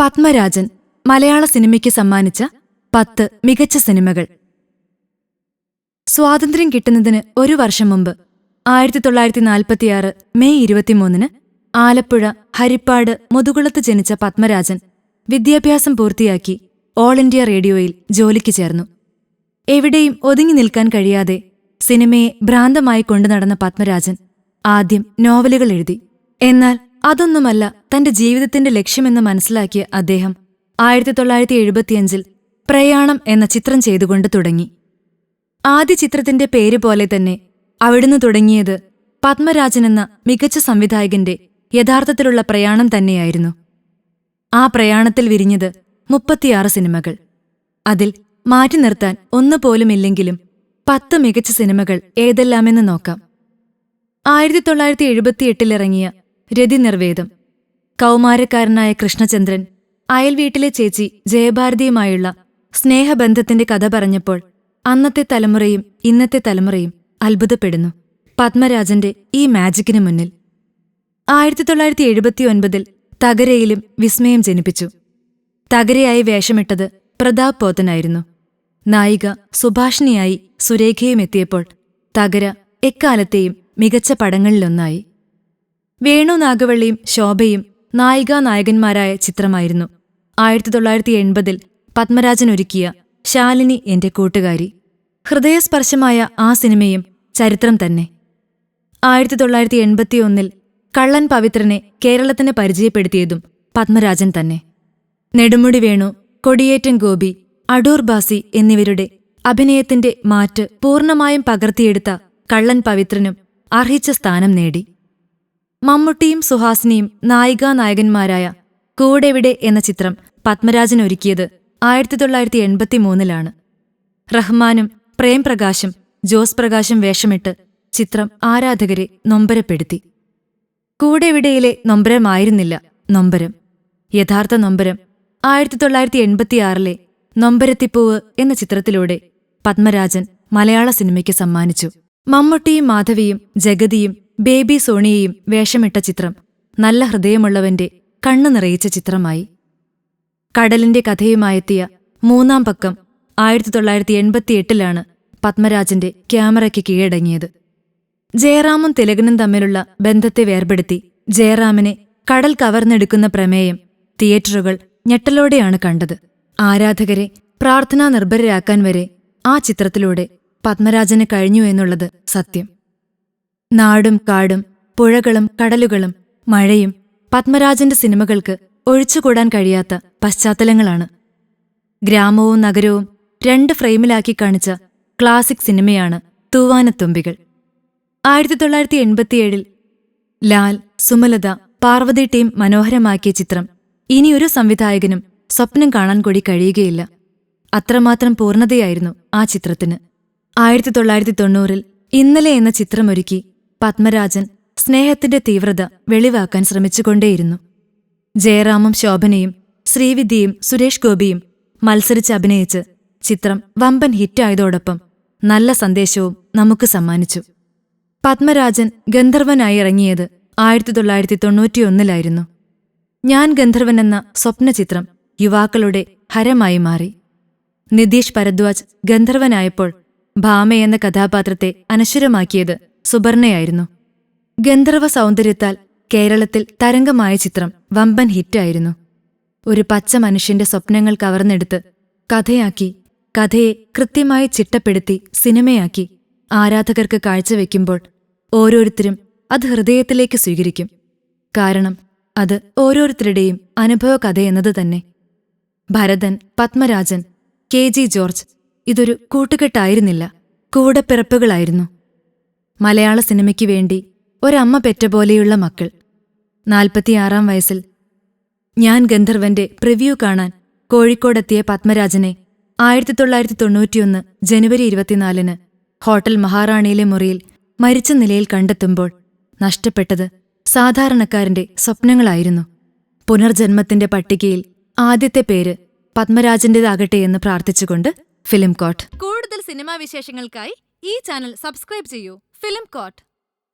പത്മരാജൻ മലയാള സിനിമയ്ക്ക് സമ്മാനിച്ച പത്ത് മികച്ച സിനിമകൾ. സ്വാതന്ത്ര്യം കിട്ടുന്നതിന് ഒരു വർഷം മുമ്പ് ആയിരത്തി തൊള്ളായിരത്തി നാൽപ്പത്തിയാറ് മെയ് ഇരുപത്തിമൂന്നിന് ആലപ്പുഴ ഹരിപ്പാട് മുതുകുളത്ത് ജനിച്ച പത്മരാജൻ വിദ്യാഭ്യാസം പൂർത്തിയാക്കി ഓൾ ഇന്ത്യ റേഡിയോയിൽ ജോലിക്ക് ചേർന്നു. എവിടെയും ഒതുങ്ങി നിൽക്കാൻ കഴിയാതെ സിനിമയെ ഭ്രാന്തമായി കൊണ്ടുനടന്ന പത്മരാജൻ ആദ്യം നോവലുകൾ എഴുതി. എന്നാൽ അതൊന്നുമല്ല തന്റെ ജീവിതത്തിന്റെ ലക്ഷ്യമെന്ന് മനസ്സിലാക്കിയ അദ്ദേഹം ആയിരത്തി തൊള്ളായിരത്തി എഴുപത്തിയഞ്ചിൽ പ്രയാണം എന്ന ചിത്രം ചെയ്തുകൊണ്ട് തുടങ്ങി. ആദ്യ ചിത്രത്തിന്റെ പേര് പോലെ തന്നെ അവിടുന്ന് തുടങ്ങിയത് പത്മരാജൻ എന്ന മികച്ച സംവിധായകന്റെ യഥാർത്ഥത്തിലുള്ള പ്രയാണം തന്നെയായിരുന്നു. ആ പ്രയാണത്തിൽ വിരിഞ്ഞത് മുപ്പത്തിയാറ് സിനിമകൾ. അതിൽ മാറ്റി നിർത്താൻ ഒന്നുപോലുമില്ലെങ്കിലും പത്ത് മികച്ച സിനിമകൾ ഏതെല്ലാമെന്ന് നോക്കാം. ആയിരത്തി തൊള്ളായിരത്തി എഴുപത്തിയെട്ടിലിറങ്ങിയ രതിനിർവേദം കൗമാരക്കാരനായ കൃഷ്ണചന്ദ്രൻ അയൽവീട്ടിലെ ചേച്ചി ജയഭാരതിയുമായുള്ള സ്നേഹബന്ധത്തിന്റെ കഥ പറഞ്ഞപ്പോൾ അന്നത്തെ തലമുറയും ഇന്നത്തെ തലമുറയും അത്ഭുതപ്പെടുന്നു. പത്മരാജന്റെ ഈ മാജിക്കിനു മുന്നിൽ ആയിരത്തി തൊള്ളായിരത്തി എഴുപത്തിയൊൻപതിൽ തകരയിലും വിസ്മയം ജനിപ്പിച്ചു. തകരയായി വേഷമിട്ടത് പ്രതാപ് പോത്തനായിരുന്നു. നായിക സുഭാഷിണിയായി സുരേഖയും എത്തിയപ്പോൾ തകര എക്കാലത്തെയും മികച്ച പടങ്ങളിലൊന്നായി. വേണു നാഗവള്ളിയും ശോഭയും നായികാ നായകന്മാരായ ചിത്രമായിരുന്നു. ആയിരത്തി തൊള്ളായിരത്തി എൺപതിൽ പത്മരാജൻ ഒരുക്കിയ ശാലിനി എന്റെ കൂട്ടുകാരി. ഹൃദയസ്പർശമായ ആ സിനിമയും ചരിത്രം തന്നെ. ആയിരത്തി തൊള്ളായിരത്തി എൺപത്തിയൊന്നിൽ കള്ളൻ പവിത്രനെ കേരളത്തിന് പരിചയപ്പെടുത്തിയതും പത്മരാജൻ തന്നെ. നെടുമുടി വേണു കൊടിയേറ്റൻ ഗോപി അടൂർ ബാസി എന്നിവരുടെ അഭിനയത്തിന്റെ മാറ്റ് പൂർണമായും പകർത്തിയെടുത്ത കള്ളൻ പവിത്രനും അർഹിച്ച സ്ഥാനം നേടി. മമ്മൂട്ടിയും സുഹാസിനിയും നായികാ നായകന്മാരായ കൂടെവിടെ എന്ന ചിത്രം പത്മരാജൻ ഒരുക്കിയത് ആയിരത്തി തൊള്ളായിരത്തി എൺപത്തിമൂന്നിലാണ് റഹ്മാനും പ്രേംപ്രകാശും ജോസ് പ്രകാശും വേഷമിട്ട് ചിത്രം ആരാധകരെ നൊമ്പരപ്പെടുത്തി. കൂടെവിടെയിലെ നൊമ്പരമായിരുന്നില്ല നൊമ്പരം. യഥാർത്ഥ നൊമ്പരം ആയിരത്തി തൊള്ളായിരത്തി എൺപത്തിയാറിലെ നൊമ്പരത്തിപ്പൂവ് എന്ന ചിത്രത്തിലൂടെ പത്മരാജൻ മലയാള സിനിമയ്ക്ക് സമ്മാനിച്ചു. മമ്മൂട്ടിയും മാധവിയും ജഗതിയും ബേബി സോണിയയും വേഷമിട്ട ചിത്രം നല്ല ഹൃദയമുള്ളവന്റെ കണ്ണു നിറയിച്ച ചിത്രമായി. കടലിന്റെ കഥയുമായെത്തിയ മൂന്നാം പക്കം ആയിരത്തി തൊള്ളായിരത്തി എൺപത്തിയെട്ടിലാണ് പത്മരാജന്റെ ക്യാമറയ്ക്ക് കീഴടങ്ങിയത്. ജയറാമും തിലകനും തമ്മിലുള്ള ബന്ധത്തെ വേർപെടുത്തി ജയറാമിനെ കടൽ കവർന്നെടുക്കുന്ന പ്രമേയം തിയേറ്ററുകൾ ഞെട്ടലോടെയാണ് കണ്ടത്. ആരാധകരെ പ്രാർത്ഥനാ നിർഭരരാക്കാൻ വരെ ആ ചിത്രത്തിലൂടെ പത്മരാജന് കഴിഞ്ഞു എന്നുള്ളത് സത്യം. നാടും കാടും പുഴകളും കടലുകളും മഴയും പത്മരാജന്റെ സിനിമകൾക്ക് ഒഴിച്ചുകൂടാൻ കഴിയാത്ത പശ്ചാത്തലങ്ങളാണ്. ഗ്രാമവും നഗരവും രണ്ട് ഫ്രെയിമിലാക്കി കാണിച്ച ക്ലാസിക് സിനിമയാണ് തൂവാനത്തുമ്പികൾ. ആയിരത്തി തൊള്ളായിരത്തി എൺപത്തിയേഴിൽ ലാൽ സുമലത പാർവതി ടീം മനോഹരമാക്കിയ ചിത്രം. ഇനിയൊരു സംവിധായകനും സ്വപ്നം കാണാൻ കൂടി കഴിയുകയില്ല. അത്രമാത്രം പൂർണതയായിരുന്നു ആ ചിത്രത്തിന്. ആയിരത്തി തൊള്ളായിരത്തി തൊണ്ണൂറിൽ ഇന്നലെ എന്ന ചിത്രമൊരുക്കി പത്മരാജൻ സ്നേഹത്തിന്റെ തീവ്രത വെളിവാക്കാൻ ശ്രമിച്ചുകൊണ്ടേയിരുന്നു. ജയറാമും ശോഭനയും ശ്രീവിദ്യയും സുരേഷ് ഗോപിയും മത്സരിച്ച് അഭിനയിച്ച് ചിത്രം വമ്പൻ ഹിറ്റായതോടൊപ്പം നല്ല സന്ദേശവും നമുക്ക് സമ്മാനിച്ചു. പത്മരാജൻ ഗന്ധർവനായി ഇറങ്ങിയത് ആയിരത്തി തൊള്ളായിരത്തി തൊണ്ണൂറ്റിയൊന്നിലായിരുന്നു ഞാൻ ഗന്ധർവൻ എന്ന സ്വപ്നചിത്രം യുവാക്കളുടെ ഹരമായി മാറി. നിതീഷ് ഭരദ്വാജ് ഗന്ധർവനായപ്പോൾ ഭാമ എന്ന കഥാപാത്രത്തെ അനശ്വരമാക്കിയത് സുബർണയായിരുന്നു. ഗന്ധർവ സൗന്ദര്യത്താൽ കേരളത്തിൽ തരംഗമായ ചിത്രം വമ്പൻ ഹിറ്റായിരുന്നു. ഒരു പച്ച മനുഷ്യന്റെ സ്വപ്നങ്ങൾ കവർന്നെടുത്ത് കഥയാക്കി കഥയെ കൃത്യമായി ചിട്ടപ്പെടുത്തി സിനിമയാക്കി ആരാധകർക്ക് കാഴ്ചവെക്കുമ്പോൾ ഓരോരുത്തരും അത് ഹൃദയത്തിലേക്ക് സ്വീകരിക്കും. കാരണം അത് ഓരോരുത്തരുടെയും അനുഭവ കഥയെന്നത് തന്നെ. ഭരതൻ പത്മരാജൻ കെ ജി ജോർജ് ഇതൊരു കൂട്ടുകെട്ടായിരുന്നില്ല കൂടപ്പിറപ്പുകളായിരുന്നു. മലയാള സിനിമയ്ക്ക് വേണ്ടി ഒരമ്മ പെറ്റ പോലെയുള്ള മക്കൾ. നാൽപ്പത്തിയാറാം വയസ്സിൽ ഞാൻ ഗന്ധർവന്റെ പ്രിവ്യൂ കാണാൻ കോഴിക്കോടെത്തിയ പത്മരാജനെ ആയിരത്തി തൊള്ളായിരത്തി തൊണ്ണൂറ്റിയൊന്ന് ജനുവരി ഇരുപത്തിനാലിന് ഹോട്ടൽ മഹാറാണിയിലെ മുറിയിൽ മരിച്ച നിലയിൽ കണ്ടെത്തുമ്പോൾ നഷ്ടപ്പെട്ടത് സാധാരണക്കാരന്റെ സ്വപ്നങ്ങളായിരുന്നു. പുനർജന്മത്തിന്റെ പട്ടികയിൽ ആദ്യത്തെ പേര് പത്മരാജന്റേതാകട്ടെ എന്ന് പ്രാർത്ഥിച്ചുകൊണ്ട് ഫിലിം കോട്ട്. കൂടുതൽ സിനിമാ വിശേഷങ്ങൾക്കായി ഈ ചാനൽ സബ്സ്ക്രൈബ് ചെയ്യൂ. Film coat